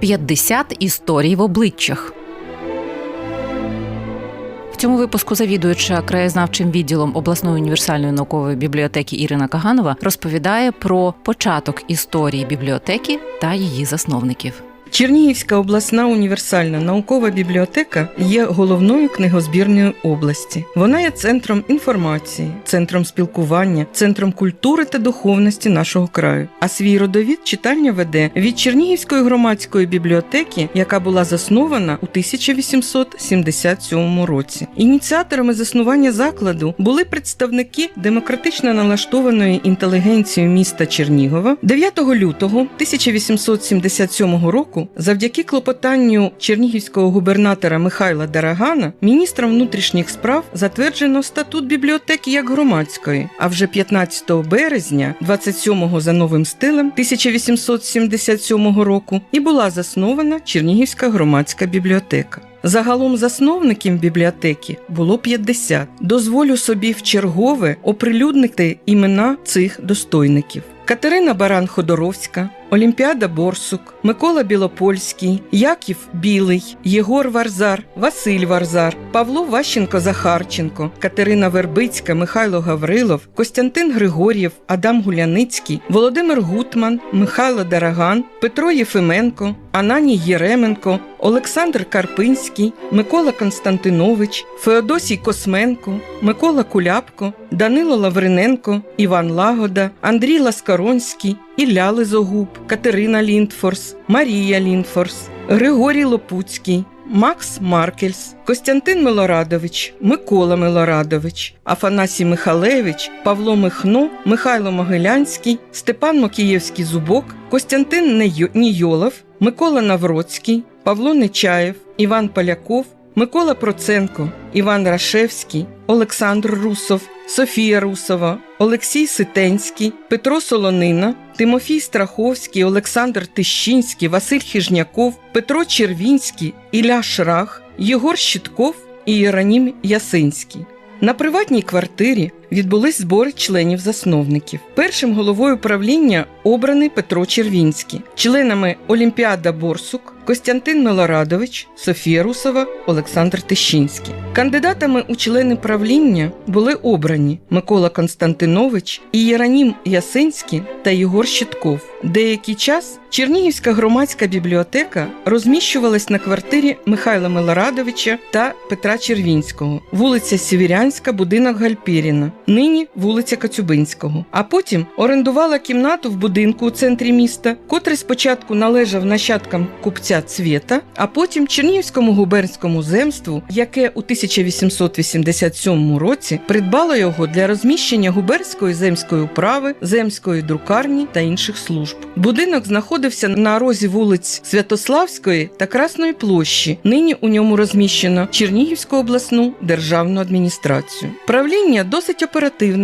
50 історій в обличчях. В цьому випуску завідуюча краєзнавчим відділом обласної універсальної наукової бібліотеки Ірина Каганова розповідає про початок історії бібліотеки та її засновників. Чернігівська обласна універсальна наукова бібліотека є головною книгозбірною області. Вона є центром інформації, центром спілкування, центром культури та духовності нашого краю. А свій родовід читання веде від Чернігівської громадської бібліотеки, яка була заснована у 1877 році. Ініціаторами заснування закладу були представники демократично налаштованої інтелігенції міста Чернігова 9 лютого 1877 року. Завдяки клопотанню чернігівського губернатора Михайла Дарагана міністром внутрішніх справ затверджено статут бібліотеки як громадської. А вже 15 березня, 27-го за новим стилем 1877 року, і була заснована Чернігівська громадська бібліотека. Загалом засновників бібліотеки було 50. Дозволю собі в чергове оприлюднити імена цих достойників. Катерина Баран-Ходоровська, Олімпіада Борсук, Микола Білопольський, Яків Білий, Єгор Варзар, Василь Варзар, Павло Ващенко-Захарченко, Катерина Вербицька, Михайло Гаврилов, Костянтин Григор'єв, Адам Гуляницький, Володимир Гутман, Михайло Дараган, Петро Єфименко, Ананій Єременко, Олександр Карпинський, Микола Константинович, Феодосій Косменко, Микола Куляпко, Данило Лавриненко, Іван Лагода, Андрій Ласкаронський, Ілля Лизогуб, Катерина Ліндфорс, Марія Ліндфорс, Григорій Лопуцький, Макс Маркельс, Костянтин Милорадович, Микола Милорадович, Афанасій Михалевич, Павло Михно, Михайло Могилянський, Степан Мокієвський Зубок, Костянтин Нійолов, Микола Навроцький, Павло Нечаєв, Іван Поляков, Микола Проценко, Іван Рашевський, Олександр Русов, Софія Русова, Олексій Ситенський, Петро Солонина, Тимофій Страховський, Олександр Тищинський, Василь Хижняков, Петро Червінський, Ілля Шрах, Єгор Щитков і Іронім Ясинський. На приватній квартирі відбулись збори членів засновників. Першим головою правління обраний Петро Червінський, членами Олімпіада Борсук, Костянтин Милорадович, Софія Русова, Олександр Тищинський. Кандидатами у члени правління були обрані Микола Константинович і Єранім Ясинський та Єгор Щитков. Деякий час Чернігівська громадська бібліотека розміщувалась на квартирі Михайла Милорадовича та Петра Червінського, вулиця Сєвірянська, будинок Гальпіріна, нині вулиця Кацюбинського. А потім орендувала кімнату в будинку у центрі міста, котрий спочатку належав нащадкам купця Цвєта, а потім Чернігівському губернському земству, яке у 1887 році придбало його для розміщення губернської земської управи, земської друкарні та інших служб. Будинок знаходився на розі вулиць Святославської та Красної площі. Нині у ньому розміщено Чернігівську обласну державну адміністрацію. Правління досить оперативно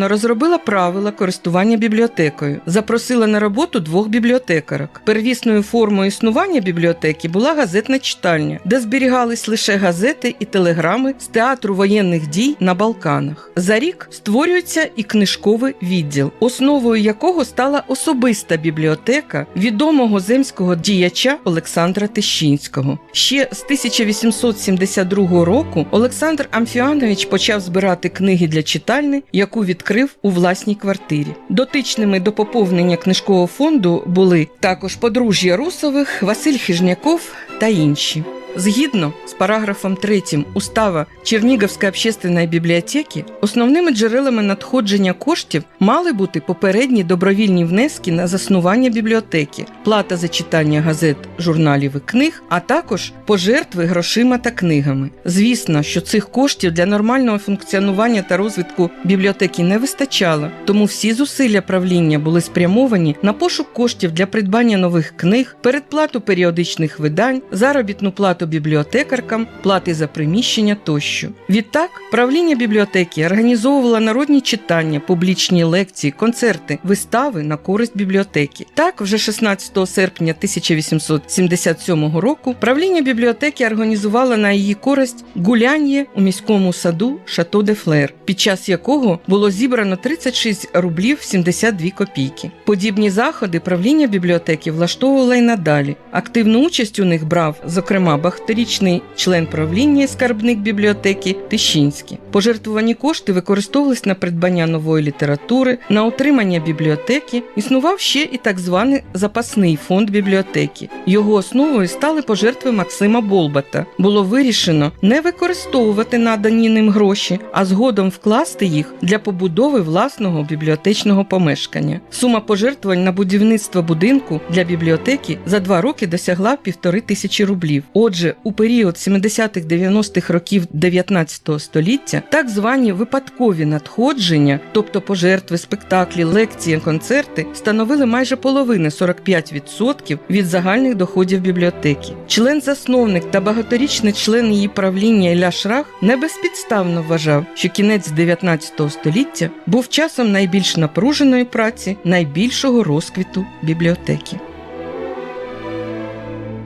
розробило правила користування бібліотекою, запросила на роботу двох бібліотекарок. Первісною формою існування бібліотеки була газетна читальня, де зберігались лише газети і телеграми з театру воєнних дій на Балканах. За рік створюється і книжковий відділ, основою якого стала особиста бібліотека відомого земського діяча Олександра Тищинського. Ще з 1872 року Олександр Амфіанович почав збирати книги для читальні, яку відкрив у власній квартирі. Дотичними до поповнення книжкового фонду були також подружжя Русових, Василь Хижняков та інші. Згідно з параграфом 3 Устава Чернігівської общественної бібліотеки, основними джерелами надходження коштів мали бути попередні добровільні внески на заснування бібліотеки, плата за читання газет, журналів і книг, а також пожертви грошима та книгами. Звісно, що цих коштів для нормального функціонування та розвитку бібліотеки не вистачало, тому всі зусилля правління були спрямовані на пошук коштів для придбання нових книг, передплату періодичних видань, заробітну плату бібліотекаркам, плати за приміщення тощо. Відтак, правління бібліотеки організовувало народні читання, публічні лекції, концерти, вистави на користь бібліотеки. Так, вже 16 серпня 1877 року правління бібліотеки організувало на її користь гуляння у міському саду Шато де Флер, під час якого було зібрано 36 рублів 72 копійки. Подібні заходи правління бібліотеки влаштовувало й надалі. Активну участь у них брав, зокрема, багаторічний член правління і скарбник бібліотеки Тищинський. Пожертвувані кошти використовувались на придбання нової літератури, на утримання бібліотеки. Існував ще і так званий запасний фонд бібліотеки. Його основою стали пожертви Максима Болбата. Було вирішено не використовувати надані ним гроші, а згодом вкласти їх для побудови власного бібліотечного помешкання. Сума пожертвувань на будівництво будинку для бібліотеки за два роки досягла півтори тисячі рублів. Отже, у період 70-х-90-х років 19 століття так звані випадкові надходження, тобто пожертви, спектаклі, лекції, концерти, становили майже половину 45% від загальних доходів бібліотеки. Член-засновник та багаторічний член її правління Ілля Шрах не безпідставно вважав, що кінець 19 століття був часом найбільш напруженої праці, найбільшого розквіту бібліотеки.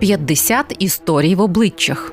50 історій в обличчях.